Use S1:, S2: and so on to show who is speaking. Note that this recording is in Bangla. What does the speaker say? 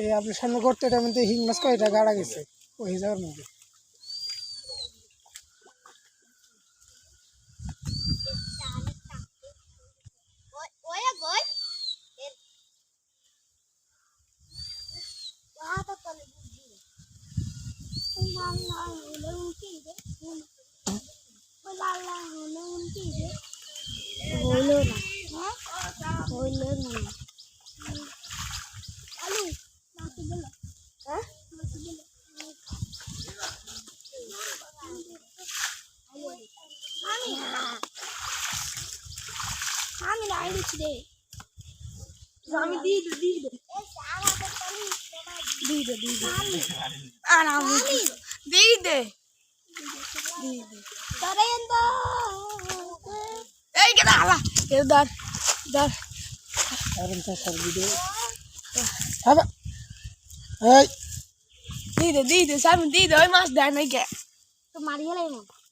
S1: এই আপনার সামনে করতে এটার মধ্যে হিং মাছ কয়টা গাড়া গেছে ওই যাওয়ার মধ্যে
S2: Oya goy. Wah, tak ఆమె ఆడిచ్చిదే స్వామి దీదు దీదు దీదు దీదు ఆమె దీదే దీదు సరేందో ఏయ్ కదా అలా ఇదర్
S1: ఇదర్ సరేందో సర్ వీడియో అబ్బా ఏయ్
S3: দিয়ে দে দিয়ে দে সামনে দিয়ে দে ওই মাছ দেয় নাই কে
S2: তো মারিয়ে লাইমো